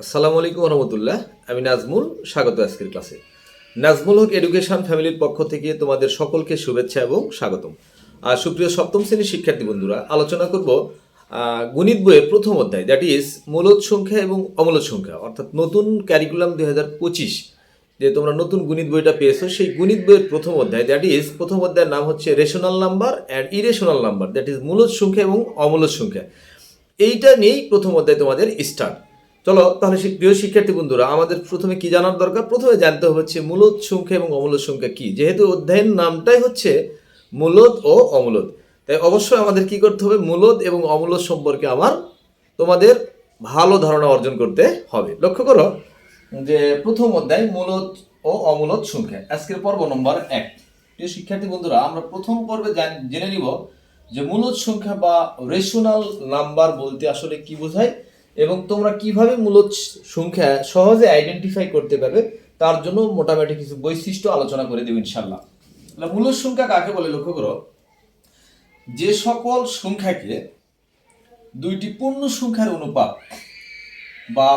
আসসালামু আলাইকুম রহমতুল্লাহ আমি নাজমুল, স্বাগত আজকের ক্লাসে। নাজমুল হক এডুকেশন ফ্যামিলির পক্ষ থেকে তোমাদের সকলকে শুভেচ্ছা এবং স্বাগতম। আর সুপ্রিয় সপ্তম শ্রেণির শিক্ষার্থী বন্ধুরা, আলোচনা করব গণিত বইয়ের প্রথম অধ্যায় দ্যাট ইজ মূলদ সংখ্যা এবং অমূলদ সংখ্যা, অর্থাৎ নতুন ক্যারিকুলাম দুই হাজার পঁচিশ, যে তোমরা নতুন গণিত বইটা পেয়েছ, সেই গণিত বইয়ের প্রথম অধ্যায় দ্যাট ইজ প্রথম অধ্যায়ের নাম হচ্ছে rational number and irrational number that is মূলদ সংখ্যা এবং অমূলদ সংখ্যা। এইটা নিয়েই প্রথম অধ্যায় তোমাদের স্টার্ট চলো, তাহলে প্রিয় শিক্ষার্থী বন্ধুরা, আমাদের প্রথমে কি জানার দরকার? প্রথমে জানতে হচ্ছে মূলদ সংখ্যা এবং অমূলদ সংখ্যা কি। যেহেতু অধ্যায়ের নামটাই হচ্ছে মূলদ ও অমূলদ, তাই অবশ্যই আমাদের কি করতে হবে? মূলদ এবং অমূলদ সম্পর্কে আমার তোমাদের ভালো ধারণা অর্জন করতে হবে। লক্ষ্য করো যে প্রথম অধ্যায় মূলদ ও অমূলদ সংখ্যা, আজকের পর্ব নম্বর এক। প্রিয় শিক্ষার্থী বন্ধুরা, আমরা প্রথম পর্বে জেনে নিব যে মূলদ সংখ্যা বা রেশনাল নাম্বার বলতে আসলে কি বোঝায়। এবং তোমরা কীভাবে মূলদ সংখ্যা সহজে আইডেন্টিফাই করতে পারবে, তার জন্য মোটামুটি কিছু বৈশিষ্ট্য আলোচনা করে দেব ইনশাল্লাহ মূলদ সংখ্যা কাকে বলে লক্ষ্য করো? যে সকল সংখ্যাকে দুইটি পূর্ণ সংখ্যার অনুপাত বা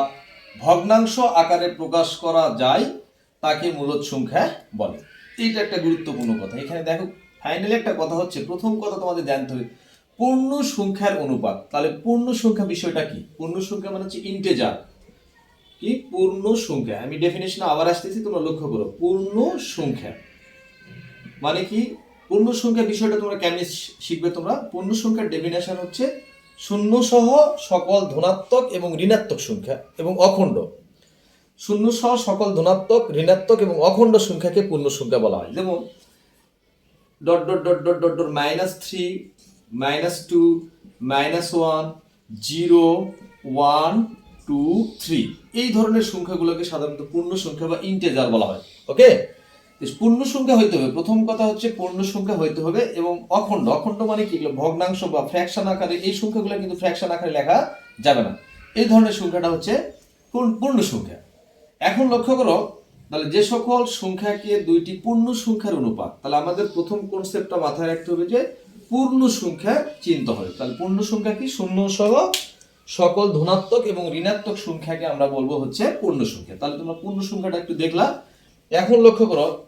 ভগ্নাংশ আকারে প্রকাশ করা যায়, তাকে মূলদ সংখ্যা বলে। এইটা একটা গুরুত্বপূর্ণ কথা। এখানে দেখো ফাইনালি একটা কথা হচ্ছে, প্রথম কথা তোমাদের জানতে হবে পূর্ণ সংখ্যার অনুপাত। তাহলে পূর্ণ সংখ্যা বিষয়টা কি? পূর্ণ সংখ্যা মানে হচ্ছে ইন্টেজার কি? পূর্ণ সংখ্যা আমি ডেফিনেশন আবার আসতেছি, তোমরা লক্ষ্য করো। পূর্ণ সংখ্যা মানে কি? পূর্ণ সংখ্যা বিষয়টা তোমরা কেমনি শিখবে তোমরা? পূর্ণ সংখ্যার ডেফিনেশন হচ্ছে শূন্য সহ সকল ধনাত্মক এবং ঋণাত্মক সংখ্যা এবং অখণ্ড। শূন্য সহ সকল ধনাত্মক, ঋণাত্মক এবং অখণ্ড সংখ্যাকে পূর্ণ সংখ্যা বলা হয়। যেমন dot dot dot dot dot dot minus three minus two minus one zero one two three এই ধরনের সংখ্যাগুলোকে সাধারণত পূর্ণ সংখ্যা বা ইন্টেজার বলা হয় ওকে পূর্ণ সংখ্যা হইতে হবে। প্রথম কথা হচ্ছে পূর্ণ সংখ্যা হইতে হবে এবং অখণ্ড। অখণ্ড মানে কি? ভগ্নাংশ বা ফ্র্যাকশন আকারে, এই সংখ্যাগুলো কিন্তু ফ্র্যাকশন আকারে লেখা যাবে না। এই ধরনের সংখ্যাটা হচ্ছে পূর্ণ সংখ্যা। এখন লক্ষ্য করো, তাহলে যে সকল সংখ্যাকে দুইটি পূর্ণ সংখ্যার অনুপাত, তাহলে আমাদের প্রথম কনসেপ্টটা মাথায় রাখতে হবে যে পূর্ণ সংখ্যা চিনতে হবে। তাহলে পূর্ণ সংখ্যা কি? শূন্য সহ সকল ধনাত্মক এবং ঋণাত্মক সংখ্যাকে আমরা বলব হচ্ছে পূর্ণ সংখ্যা। তাহলে তোমরা পূর্ণ সংখ্যাটা একটু দেখলা। এখন লক্ষ্য করো,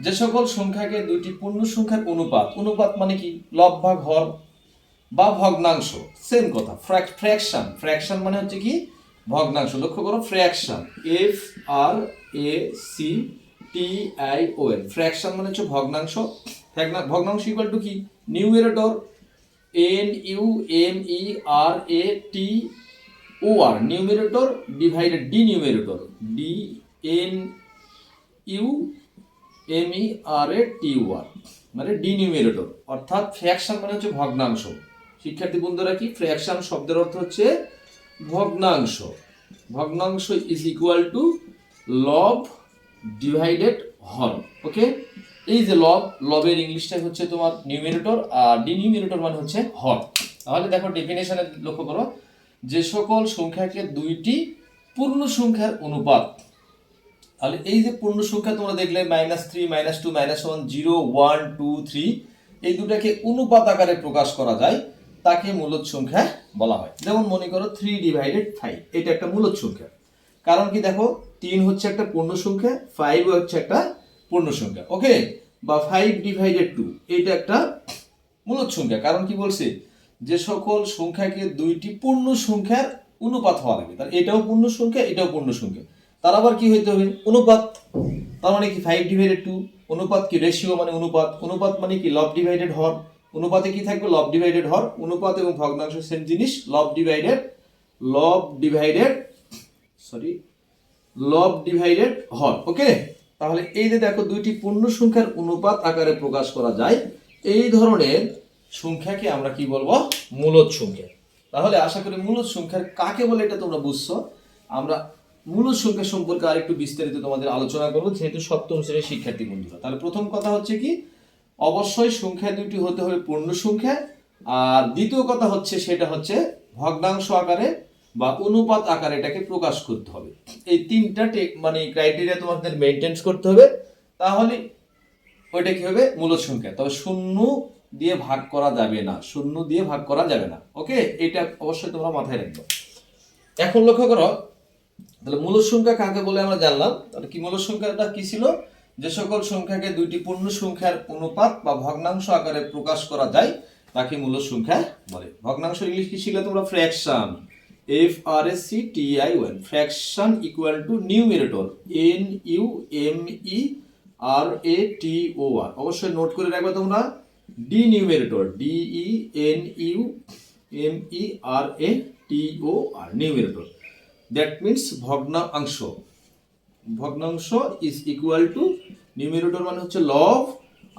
যে সকল সংখ্যাকে দুইটি পূর্ণ সংখ্যার অনুপাত অনুপাত মানে কি? লব ভাগ হর বা ভগ্নাংশ। সেম কথা ফ্র্যাকশন ফ্র্যাকশন মানে হচ্ছে কি? ভগ্নাংশ। লক্ষ্য করো fraction F R A C T I O N fraction মানে হচ্ছে ভগ্নাংশ। ভগ্না- ভগ্নাংশ ইকুয়াল টু কি? Numerator N U M E R A T O R, numerator divided D numerator, D N U M E R A T O R মানে D numerator. অর্থাৎ fraction মানে হচ্ছে ভগ্নাংশ। শিক্ষার্থী বন্ধুরা কি? ফ্র্যাকশন শব্দের অর্থ হচ্ছে ভগ্নাংশ। ভগ্নাংশ ইজ ইকুয়াল টু লব ডিভাইডেড হর ওকে এই যে লব, লবের ইংলিশটা হচ্ছে তোমার নিউমেরেটর আর ডিনিউমেরেটর মানে হচ্ছে হর তাহলে দেখো ডেফিনেশনে লক্ষ্য করো, যে সকল সংখ্যাকে দুইটি পূর্ণ সংখ্যার অনুপাত। তাহলে এই যে পূর্ণ সংখ্যা তোমরা দেখলে minus three minus two minus one zero one two three এই দুটাকে অনুপাত আকারে প্রকাশ করা যায়, তাকে মূলদ সংখ্যা বলা হয়। যেমন মনে করো থ্রি ডিভাইডেড ফাইভ এটা একটা মূলদ সংখ্যা। কারণ কি দেখো, তিন হচ্ছে একটা পূর্ণ সংখ্যা ফাইভ হচ্ছে একটা পূর্ণ সংখ্যা ওকে বা ফাইভ ডিভাইডেড টু এটা একটা মূলদ সংখ্যা। কারণ কি বলছে? যে সকল সংখ্যাকে দুইটি পূর্ণ সংখ্যার অনুপাত হওয়া লাগে তার এটাও পূর্ণ সংখ্যা, এটাও পূর্ণ সংখ্যা। তার আবার কি হইতে হবে? অনুপাত। তার মানে কি ফাইভ ডিভাইডেড টু অনুপাত কি রেশিও মানে অনুপাত? অনুপাত মানে কি লব ডিভাইডেড হর অনুপাতে কি থাকবে? লব ডিভাইডেড হর অনুপাত এবং ভগ্নাংশ সেম জিনিস লব ডিভাইডেড লব ডিভাইডেড সরি লব ডিভাইডেড হর ওকে তাহলে এই যে দেখো দুইটি পূর্ণ সংখ্যার অনুপাত আকারে প্রকাশ করা যায়, এই ধরনের সংখ্যাকে আমরা কি বলব? মূলদ সংখ্যা। তাহলে আশা করি মূলদ সংখ্যার কাকে বলে এটা তোমরা বুঝছ? আমরা মূলদ সংখ্যা সম্পর্কে আরেকটু বিস্তারিত তোমাদের আলোচনা করব, যেহেতু সপ্তম শ্রেণির শিক্ষার্থী বন্ধুরা। তাহলে প্রথম কথা হচ্ছে কি? অবশ্যই সংখ্যা দুটি হতে হবে পূর্ণ সংখ্যা, আর দ্বিতীয় কথা হচ্ছে সেটা হচ্ছে ভগ্নাংশ আকারে বা অনুপাত আকারে এটাকে প্রকাশ করতে হবে। এই তিনটা মানে ক্রাইটেরিয়া তোমাদের মেনটেন্স করতে হবে। তাহলে ওইটা কি হবে? মূলদ সংখ্যা তবে শূন্য দিয়ে ভাগ করা যাবে না। শূন্য দিয়ে ভাগ করা যাবে না। ওকে? এটা অবশ্যই তোমরা মাথায় রাখবে। এখন লক্ষ্য করো, তাহলে মূল সংখ্যা কাকে বলে আমরা জানলাম। তাহলে কি মূল সংখ্যাটা কি ছিল? যে সকল সংখ্যাকে দুইটি পূর্ণ সংখ্যার অনুপাত বা ভগ্নাংশ আকারে প্রকাশ করা যায়, তাকে মূল সংখ্যা বলে। ভগ্নাংশ ইংলিশ কি ছিল তোমরা? Fraction F R S C T I O N fraction equal to numerator N U M E R A T O R অবশ্যই নোট করে রাখবে তোমরা। D numerator D E N U M E R A T O R numerator that means ভগ্নাংশ। ভগ্নাংশ is equal to নিউমিরেটর মানে হচ্ছে লব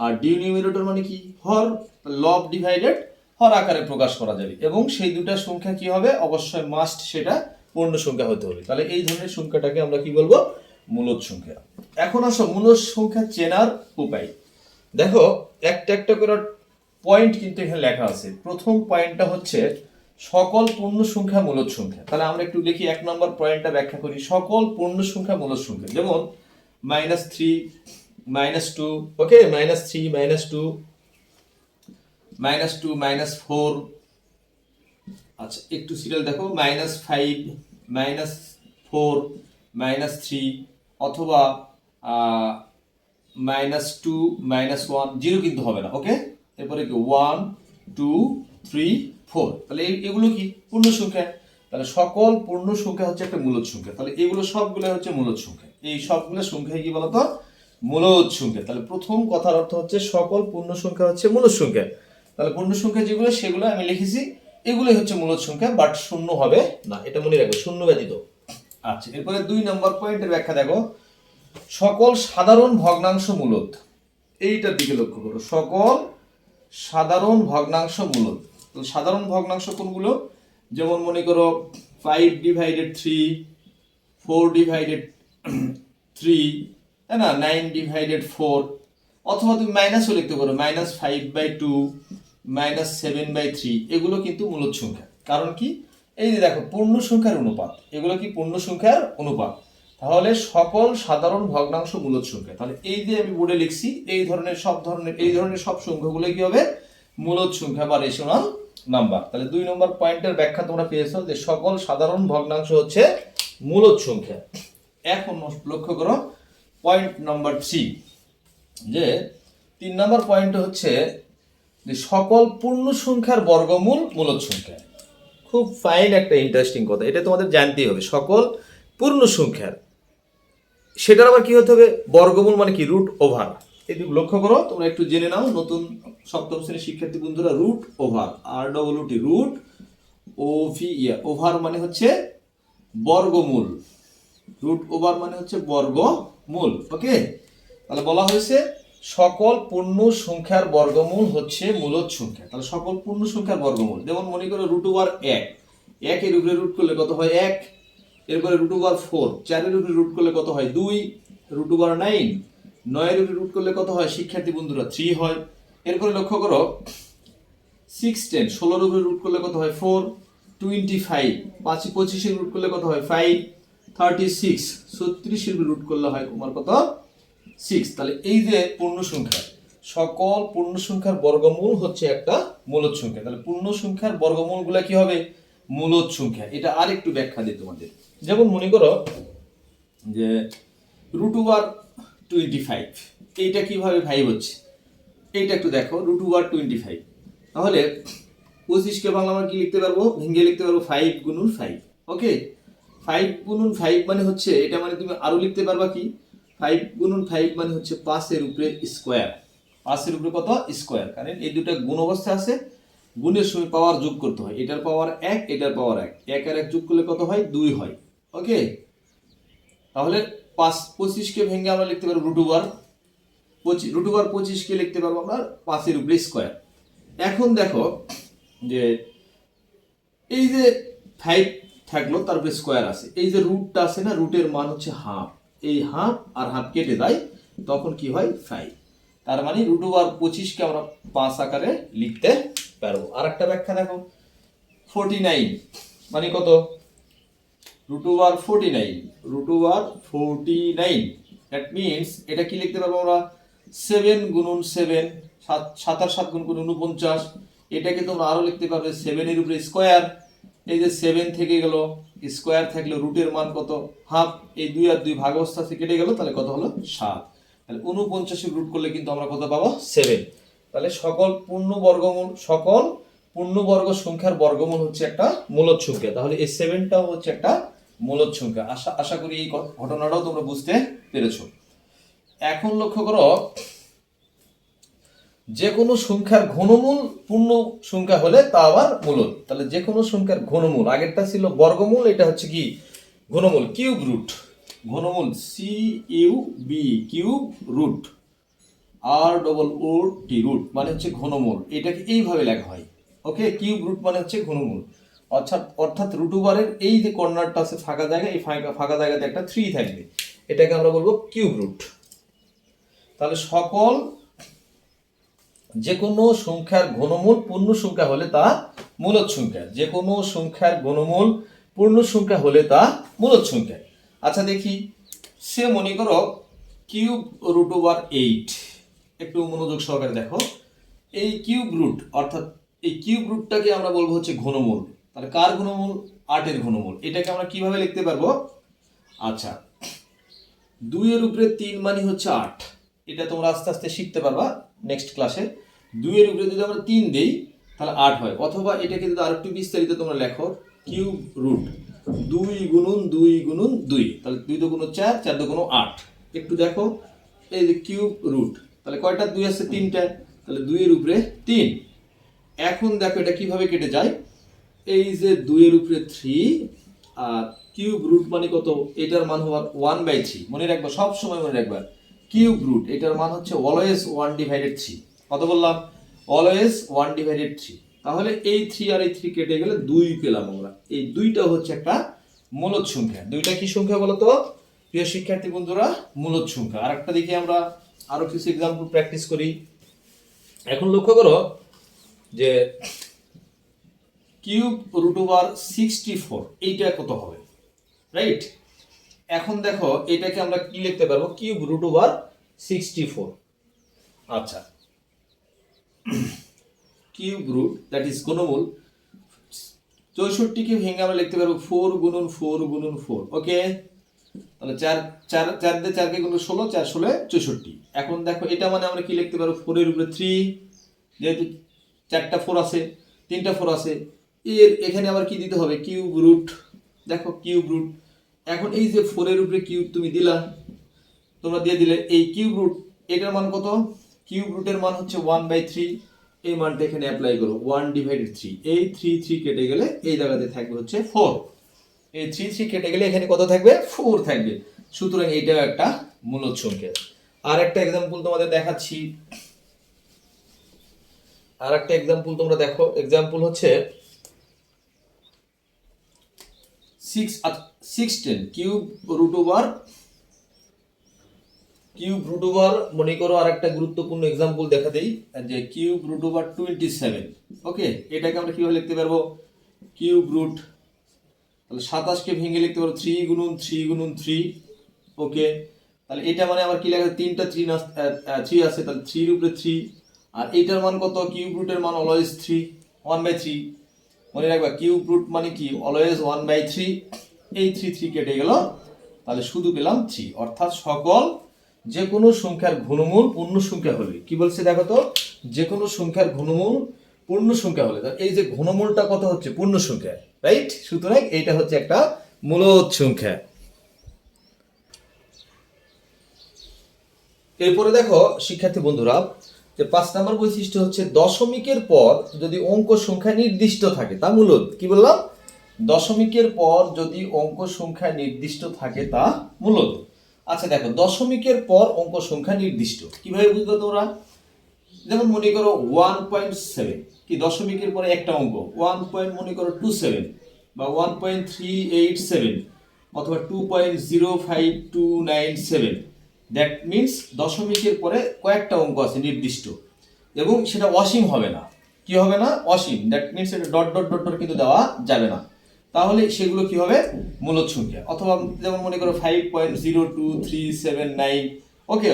আর ডিনিউমিরেটর মানে কি? হর। লব ডিভাইডেড হর আকারে প্রকাশ করা যাবে। এবং সেই দুটা সংখ্যা কি হবে? অবশ্যই মাস্ট সেটা পূর্ণ সংখ্যা হতে হবে তাহলে এই ধরনের সংখ্যাটাকে আমরা কি বলব? মূলদ সংখ্যা। এখন আসো, মূলদ সংখ্যা চেনার উপায়। দেখো, একটা একটা করে পয়েন্ট কিন্তু এখানে লেখা আছে। প্রথম পয়েন্টটা হচ্ছে সকল পূর্ণ সংখ্যা মূলদ সংখ্যা। তাহলে আমরা একটু দেখি, এক নম্বর পয়েন্টটা ব্যাখ্যা করি। সকল পূর্ণ সংখ্যা মূলদ সংখ্যা। যেমন minus three minus two okay minus three minus two minus two, minus four. আচ্ছা একটু সিরিয়াল দেখো। Minus five, minus four, minus three, অথবা minus two, minus one, zero কিন্তু হবে না ওকে এরপরে কি? One, two, three, four. তাহলে এগুলো কি? পূর্ণ সংখ্যা। তাহলে সকল পূর্ণ সংখ্যা হচ্ছে একটা মূলদ সংখ্যা। তাহলে এগুলো সবগুলো হচ্ছে মূলদ সংখ্যা। এই সবগুলো সংখ্যা কি বলতো? মূলদ সংখ্যা। তাহলে প্রথম কথার অর্থ হচ্ছে সকল পূর্ণ সংখ্যা হচ্ছে মূলদ সংখ্যা। তাহলে পূর্ণ সংখ্যা যেগুলো, সেগুলো আমি লিখেছি। এগুলোই হচ্ছে মূলদ সংখ্যা বাট শূন্য হবে না, এটা মনে রাখবে, শূন্য ব্যতীত। আচ্ছা এরপরে দুই নম্বর পয়েন্টের ব্যাখ্যা দেখো। সকল সাধারণ ভগ্নাংশ মূলত। এইটার দিকে লক্ষ্য করো, সকল সাধারণ ভগ্নাংশ মূলত। তো সাধারণ ভগ্নাংশ কোনগুলো? যেমন মনে করো five divided three four divided three তাই না? নাইন ডিভাইডেড ফোর অথবা তুমি মাইনাসও লিখতে পারো minus five by two minus seven by three এগুলো কিন্তু মূলদ সংখ্যা। কারণ কি? এই যে দেখো, পূর্ণ সংখ্যার অনুপাত। এগুলো কি পূর্ণ সংখ্যার অনুপাত? তাহলে সকল সাধারণ ভগ্নাংশ মূলদ সংখ্যা। তাহলে এই যে আমি বোর্ডে লিখছি, এই ধরনের সব ধরনের, এই ধরনের সব সংখ্যাগুলো কি হবে? মূলদ সংখ্যা বা রেশনাল নাম্বার তাহলে দুই নম্বর পয়েন্টের ব্যাখ্যা তোমরা পেয়েছ যে সকল সাধারণ ভগ্নাংশ হচ্ছে মূলদ সংখ্যা। এখন লক্ষ্য করো পয়েন্ট নাম্বার থ্রি যে তিন নম্বর পয়েন্ট হচ্ছে যে সকল পূর্ণ সংখ্যার বর্গমূল মূলদ সংখ্যা খুব ফাইন একটা ইন্টারেস্টিং কথা। এটা তোমাদের জানতেই হবে। সকল পূর্ণ সংখ্যার। সেটার আবার কি হতে হবে? বর্গমূল মানে কি? রুট ওভার এটি লক্ষ্য করো। তোমরা একটু জেনে নাও নতুন সপ্তম শ্রেণির শিক্ষার্থী বন্ধুরা root over R double T root O V E over মানে হচ্ছে বর্গমূল। রুট ওভার মানে হচ্ছে বর্গমূল। ওকে তাহলে বলা হয়েছে সকল পূর্ণ সংখ্যার বর্গমূল হচ্ছে মূলদ সংখ্যা। তাহলে সকল পূর্ণ সংখ্যার বর্গমূল। যেমন মনে করো রুট ওভার এক। একের উপরে রুট করলে কত হয়? এক। এরপরে রুট ওভার ফোর চারের উপরে রুট করলে কত হয়? দুই। রুট ওভার নাইন নয়ের উপরে রুট করলে কত হয়? শিক্ষার্থী বন্ধুরা থ্রি হয়। এরপরে লক্ষ্য করো সিক্স টেন ষোলোর উপরে রুট করলে কত হয়? ফোর টোয়েন্টি ফাইভ পাঁচ, পঁচিশের রুট করলে কত হয়? ফাইভ থার্টি সিক্স ছত্রিশের রুট করলে হয় তোমার কত? সিক্স তাহলে এই যে পূর্ণ সংখ্যা, সকল পূর্ণ সংখ্যার বর্গমূল হচ্ছে একটা মূলদ সংখ্যা। তাহলে পূর্ণ সংখ্যার বর্গমূলগুলো কি হবে? মূলদ সংখ্যা। এটা আর একটু ব্যাখ্যা দিই তোমাদের। যেমন মনে করো যে রুট ওভার টোয়েন্টি ফাইভ এইটা কীভাবে ফাইভ হচ্ছে? এইটা একটু দেখো রুট ওভার টোয়েন্টি ফাইভ তাহলে পঁচিশকে বাংলা আমরা কি লিখতে পারব? ভেঙে লিখতে পারব ফাইভ গুনুন ফাইভ ওকে ফাইভ গুনুন ফাইভ মানে হচ্ছে, এটা মানে তুমি আরও লিখতে পারবা কি? ফাইভ গুনুন ফাইভ মানে হচ্ছে পাঁচের উপরে স্কোয়ার। পাঁচের উপরে কত? স্কোয়ার। কারণ এই দুটো গুণ অবস্থা আছে। গুণের সময় পাওয়ার যোগ করতে হয়। এটার পাওয়ার এক, এটার পাওয়ার এক। এক আর এক যোগ করলে কত হয়? দুই হয়। ওকে তাহলে পাঁচ পঁচিশকে ভেঙে আমরা লিখতে পারব রুট ওভার পঁচিশ রুট ওভার পঁচিশকে লিখতে পারব আমরা পাঁচের উপরে স্কোয়ার। এখন দেখো যে এই যে ফাইভ থাকল তারপরে স্কোয়ার আছে। এই যে রুটটা আছে না রুটের মান হচ্ছে হাফ এই হাফ আর হাফ কেটে দেয়, তখন কি হয়? ফাইভ তার মানে রুট ওভার পঁচিশকে আমরা পাঁচ আকারে লিখতে পারব। আর একটা ব্যাখ্যা দেখো। ফোরটি নাইন মানে কত? Root over forty nine root over forty nine that means এটা কি লিখতে পারব আমরা? সেভেন গুণন সেভেন সাত সাতার সাত গুণ গুণ উনপঞ্চাশ এটাকে তোমরা আরও লিখতে পারবে। সেভেনের উপরে স্কোয়ার এই যে সেভেন থেকে গেল স্কোয়ার থাকলে রুটের মান কত? হাফ এই দুই আর দুই ভাগ অবস্থা থেকে কেটে গেল, তাহলে কত হলো? সাত। তাহলে উনপঞ্চাশে রুট করলে কিন্তু আমরা কত পাবো? সেভেন তাহলে সকল পূর্ণ বর্গমূল, সকল পূর্ণবর্গ সংখ্যার বর্গমূল হচ্ছে একটা মূলদ সংখ্যা। তাহলে এই সেভেনটাও হচ্ছে একটা মূলদ সংখ্যা। আশা আশা করি এই ঘটনাটাও তোমরা বুঝতে পেরেছ। এখন লক্ষ্য করো যে কোনো সংখ্যার ঘনমূল পূর্ণ সংখ্যা হলে তা আবার মূলদ তাহলে যে কোনো সংখ্যার ঘনমূল, আগেরটা ছিল বর্গমূল, এটা হচ্ছে কি? ঘনমূল, cube root. ঘনমূল C U B cube root. R double O T root মানে হচ্ছে ঘনমূল। এটাকে এইভাবে লেখা হয়। ওকে? কিউব রুট মানে হচ্ছে ঘনমূল। অর্থাৎ অর্থাৎ রুট ওভারের এই যে কর্নারটা আছে ফাঁকা জায়গা, এই ফাঁকা ফাঁকা জায়গাতে একটা থ্রি থাকবে। এটাকে আমরা বলব কিউব রুট। তাহলে সকল যে কোনো সংখ্যার ঘনমূল পূর্ণ সংখ্যা হলে তা মূলদ সংখ্যা। যে কোনো সংখ্যার ঘনমূল পূর্ণ সংখ্যা হলে তা মূলদ সংখ্যা। আচ্ছা দেখি। সে মনে করো কিউব রুট ওভার এইট। একটু মনোযোগ সহকারে দেখো। এই কিউব রুট, অর্থাৎ এই কিউব রুটটাকে আমরা বলব হচ্ছে ঘনমূল। তাহলে কার ঘনমূল? আটের ঘনমূল। এটাকে আমরা কীভাবে লিখতে পারব? আচ্ছা দুইয়ের উপরে তিন মানে হচ্ছে আট। এটা তোমরা আস্তে আস্তে শিখতে পারবা নেক্সট ক্লাসে। দুইয়ের উপরে যদি আমরা তিন দেই, তাহলে আট হয়। অথবা এটাকে যদি আরেকটু বিস্তারিত তোমরা লেখো, কিউব রুট দুই গুণুন দুই গুণুন দুই। তাহলে দুই দু গুণ চার চার দু গুণ আট। একটু দেখো, এই যে কিউব রুট, তাহলে কয়টা? দুই আছে তিনটা, তাহলে দুইয়ের উপরে তিন। এখন দেখো এটা কীভাবে কেটে যায়। এই যে দুইয়ের উপরে থ্রি, আর কিউব রুট মানে কত? এটার মান হওয়ার ওয়ান বাই থ্রি। মনে রাখবা সব সময় মনে রাখবা, কিউব রুট, এটার মান হচ্ছে অলওয়েজ ওয়ান ডিভাইডেড থ্রি কত বললাম? অলওয়েজ ওয়ান ডিভাইডেড থ্রি তাহলে এই থ্রি আর এই থ্রি কেটে গেলে দুই পেলাম আমরা। এই দুইটা হচ্ছে একটা মূলদ সংখ্যা। দুইটা কি সংখ্যা বলো তো প্রিয় শিক্ষার্থী বন্ধুরা মূলদ সংখ্যা। আর একটা দেখি আমরা আরও কিছু এক্সাম্পল প্র্যাকটিস করি। এখন লক্ষ্য করো যে cube root over sixty four এইটা কত হবে? রাইট এখন দেখো, এটাকে আমরা কি লিখতে পারব? Cube root over sixty four আচ্ছা। কিউব রুট দ্যাট ইজ ঘনমূল চৌষট্টিকে ভেঙে আমরা লিখতে পারব ফোর গুণুন ফোর গুণুন ফোর ওকে তাহলে চার চার চার দিয়ে চারকে গুণ ষোলো, চার ষোলো চৌষট্টি। এখন দেখো, এটা মানে আমরা কি লিখতে পারব? ফোরের উপরে থ্রি যেহেতু চারটা ফোর আছে, তিনটা ফোর আছে, এর এখানে আবার কি দিতে হবে? Cube root. দেখো, কিউব রুট। এখন এই যে ফোরের উপরে কিউব তুমি দিলা, তোমরা দিয়ে দিলে, এই কিউব রুট, এটার মান কত? কিউব রুটের মান হচ্ছে ওয়ান বাই থ্রি এই মানটা এখানে অ্যাপ্লাই করো। ওয়ান ডিভাইডেড থ্রি এই থ্রি থ্রি কেটে গেলে এই জায়গাতে থাকবে হচ্ছে ফোর এই থ্রি থ্রি কেটে গেলে এখানে কত থাকবে? ফোর থাকবে। সুতরাং এইটাও একটা মূলদ সংখ্যা। আর একটা এক্সাম্পল তোমাদের দেখাচ্ছি। আর একটা এক্সাম্পল তোমরা দেখো। এক্সাম্পল হচ্ছে six six ten cube root over cube root over মনে করো আর একটা গুরুত্বপূর্ণ এক্সাম্পল দেখা দেই, যে cube root over twenty seven okay এটাকে আমরা কীভাবে লিখতে পারব? কিউব রুট তাহলে সাতাশকে ভেঙে লিখতে পারব থ্রি গুণুন থ্রি গুণুন থ্রি ওকে তাহলে এটা মানে আবার কি লেখা? তিনটা থ্রি না থ্রি আছে, তাহলে থ্রির উপরে থ্রি আর এইটার মান কত? কিউব রুটের মান always three one by three মনে রাখবা কিউব রুট মানে কি? অলওয়েজ ওয়ান বাই থ্রি এই থ্রি থ্রি কেটে গেল, তাহলে শুধু পেলাম থ্রি অর্থাৎ সকল যে কোনো সংখ্যার ঘনমূল পূর্ণ সংখ্যা হলে। কি বলছে দেখো তো? যে কোনো সংখ্যার ঘনমূল পূর্ণ সংখ্যা হলে। এই যে ঘনমূলটা কত হচ্ছে? পূর্ণ সংখ্যা রাইট সুতরাং এইটা হচ্ছে একটা মূলদ সংখ্যা। এরপরে দেখো, শিক্ষার্থী বন্ধুরা, যে পাঁচ নম্বর বৈশিষ্ট্য হচ্ছে দশমিকের পর যদি অঙ্ক সংখ্যা নির্দিষ্ট থাকে, তা মূলত কি বললাম? দশমিকের পর যদি অঙ্ক সংখ্যা নির্দিষ্ট থাকে, তা মূলত আচ্ছা দেখো, দশমিকের পর অঙ্ক সংখ্যা নির্দিষ্ট। কীভাবে বুঝবে তোমরা? যেমন মনে করো ওয়ান পয়েন্ট সেভেন কি দশমিকের পরে একটা অঙ্ক ওয়ান পয়েন্ট মনে করো টু সেভেন বা one point three eight seven অথবা two point zero five two nine seven that means দশমিকের পরে কয়েকটা অঙ্ক আছে নির্দিষ্ট এবং সেটা অসীম হবে না। কি হবে না? অসীম। দ্যাট মিনস এটা ডট ডট ডট ডট কিন্তু দেওয়া যাবে না। তাহলে সেগুলো কি হবে? মূলত সংখ্যা অথবা যেমন মনে করো five point zero two three seven nine okay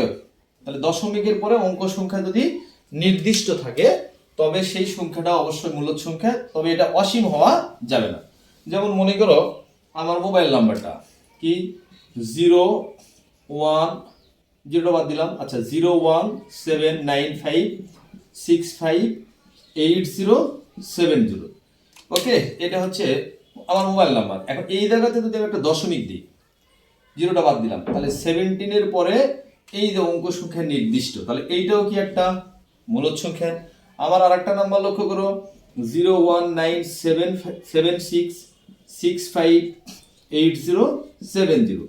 তাহলে দশমিকের পরে অঙ্ক সংখ্যা যদি নির্দিষ্ট থাকে, তবে সেই সংখ্যাটা অবশ্যই মূলত সংখ্যা তবে এটা অসীম হওয়া যাবে না। যেমন মনে করো আমার মোবাইল নাম্বারটা কি? জিরো ওয়ান জিরোটা বাদ দিলাম। আচ্ছা zero one seven nine five six five eight zero seven zero okay এটা হচ্ছে আমার মোবাইল নাম্বার এখন এই জায়গাতে যদি আমি একটা দশমিক দিই, জিরোটা বাদ দিলাম, তাহলে সেভেন্টিনের পরে এই যে অঙ্ক সংখ্যা নির্দিষ্ট, তাহলে এইটাও কি একটা মূলত সংখ্যা? আমার আর একটা নাম্বার লক্ষ্য করো zero one nine seven seven six six five eight zero seven zero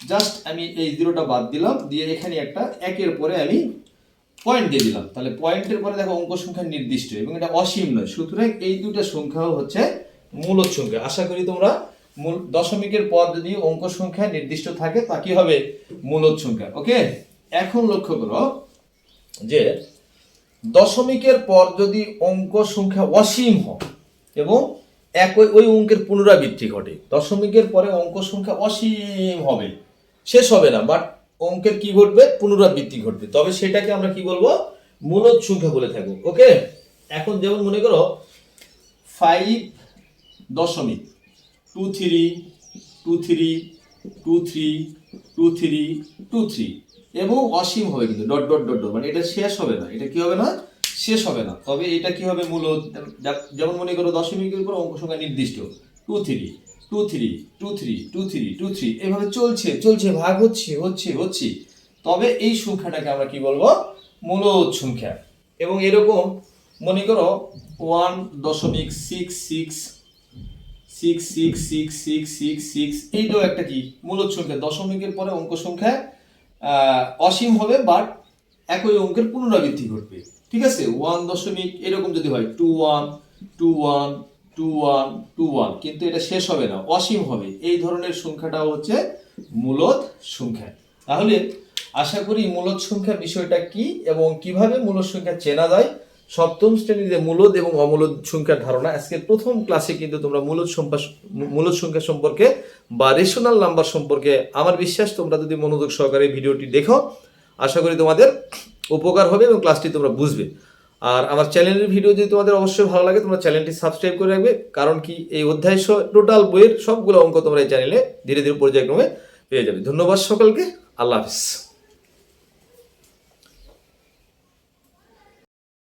just আমি এই জিরোটা বাদ দিলাম, দিয়ে এখানে একটা একের পরে আমি পয়েন্ট দিয়ে দিলাম। তাহলে পয়েন্টের পরে দেখো অঙ্ক সংখ্যা নির্দিষ্ট, এবং এটা অসীম নয়। সুতরাং এই দুটো সংখ্যাও হচ্ছে মূলত সংখ্যা আশা করি তোমরা মূল দশমিকের পর যদি অঙ্ক সংখ্যা নির্দিষ্ট থাকে, তা কি হবে? মূলত সংখ্যা ওকে? এখন লক্ষ্য করো যে দশমিকের পর যদি অঙ্ক সংখ্যা অসীম হয় এবং একই ওই অঙ্কের পুনরাবৃত্তি ঘটে, দশমিকের পরে অঙ্ক সংখ্যা অসীম হবে, শেষ হবে না বাট অঙ্কের কি ঘটবে? পুনরাবৃত্তি ঘটবে। তবে সেটাকে আমরা কি বলব? মূলত সংখ্যা বলে থাকব। ওকে? এখন যেমন মনে করো ফাইভ দশমিক, two three two three two three two three two three এবং অসীম হবে কিন্তু, ডট ডট ডট ডট মানে এটা শেষ হবে না, এটা কি হবে না? শেষ হবে না, তবে এটা কি হবে মূলত? যেমন মনে করো দশমিকের উপর অঙ্ক সংখ্যা নির্দিষ্ট, two three two three two three two three two three, এভাবে চলছে চলছে, ভাগ হচ্ছে হচ্ছে হচ্ছে, তবে এই সংখ্যাটাকে আমরা কি বলব? মূলত সংখ্যা এবং এরকম মনে করো ওয়ান দশমিক six six six six six six six six এইটাও একটা কি? মূলত সংখ্যা। দশমিকের পরে অঙ্ক সংখ্যা অসীম হবে বাট একই অঙ্কের পুনরাবৃত্তি ঘটবে। ঠিক আছে? ওয়ান দশমিক, এরকম যদি হয় two one two one two one two one কিন্তু এটা শেষ হবে না, অসীম হবে। এই ধরনের সংখ্যাটাও হচ্ছে মূলত সংখ্যা। তাহলে আশা করি মূলত সংখ্যা বিষয়টা কি এবং কীভাবে মূলত সংখ্যা চেনা যায় সপ্তম শ্রেণীতে মূলদ এবং অমূলদ সংখ্যার ধারণা। আজকের প্রথম ক্লাসে কিন্তু তোমরা মূলদ সংখ্যা মূলদ সংখ্যা সম্পর্কে বা রেশনাল নাম্বার সম্পর্কে আমার বিশ্বাস তোমরা যদি মনোযোগ সহকারে ভিডিওটি দেখো, আশা করি তোমাদের উপকার হবে এবং ক্লাসটি তোমরা বুঝবে। আর আমার চ্যানেলের ভিডিও যদি তোমাদের অবশ্যই ভালো লাগে, তোমরা চ্যানেলটি সাবস্ক্রাইব করে রাখবে। কারণ কি এই অধ্যায় টোটাল বইয়ের সবগুলো অঙ্ক তোমরা এই চ্যানেলে ধীরে ধীরে পর্যায়ক্রমে পেয়ে যাবে। ধন্যবাদ সকলকে। আল্লাহ হাফিজ।